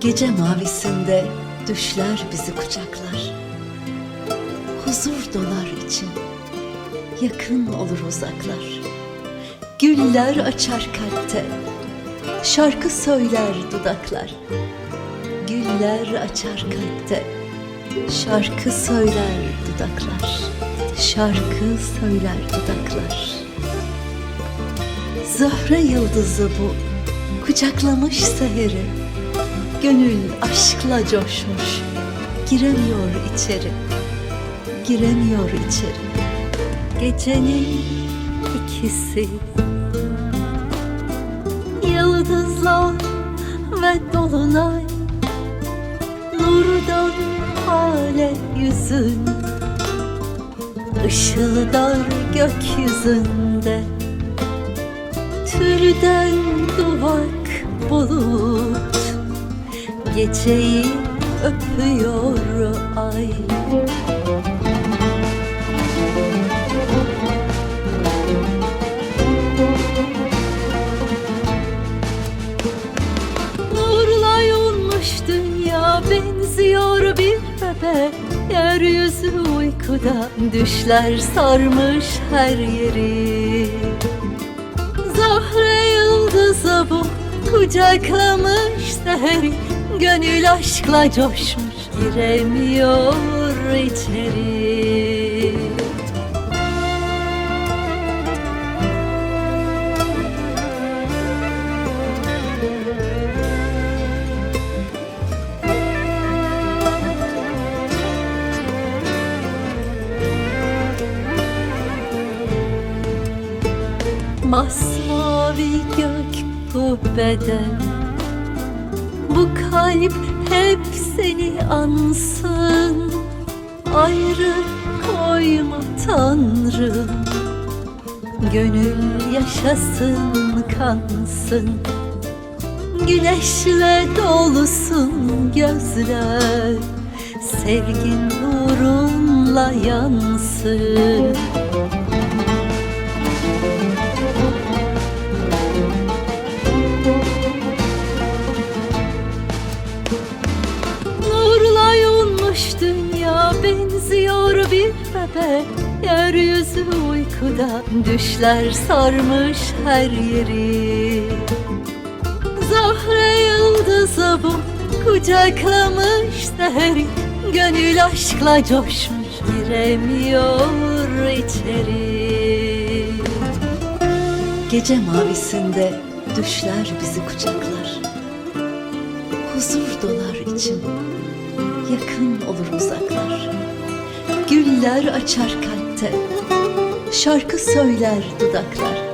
Gece mavisinde düşler bizi kucaklar. Huzur dolar için, yakın olur uzaklar. Güller açar kalpte, şarkı söyler dudaklar. Güller açar kalpte, şarkı söyler dudaklar. Şarkı söyler dudaklar. Zahra yıldızı bu, kucaklamış seheri. Gönül aşkla coşmuş, giremiyor içeri, giremiyor içeri. Gecenin ikisi, yıldızlar ve dolunay, nurdan hale yüzün, ışıldar gökyüzünde. Türden duvak bulut Geceyi öpüyor ay. Nurla yunmuş dünya benziyor bir bebe. Yeryüzü uykuda düşler sarmış her yeri. Zahre yıldızı bu kucaklamış seheri Gönül aşkla coşmuş giremiyor içeri. Masmavi gök kubbede Bu kalp hep seni ansın. Ayrı koyma Tanrım. Gönül yaşasın kansın. Güneşle dolusun gözler. Sevgin nurunla yansın benziyor bir bebe Yeryüzü uykuda düşler sarmış her yeri. Zahre yıldızı bu kucaklamış seheri Gönül aşkla coşmuş giremiyor içeri. Gece mavisinde düşler bizi kucaklar. Huzur dolar için yakın olur uzaklar güller açar kalpte. Şarkı söyler dudaklar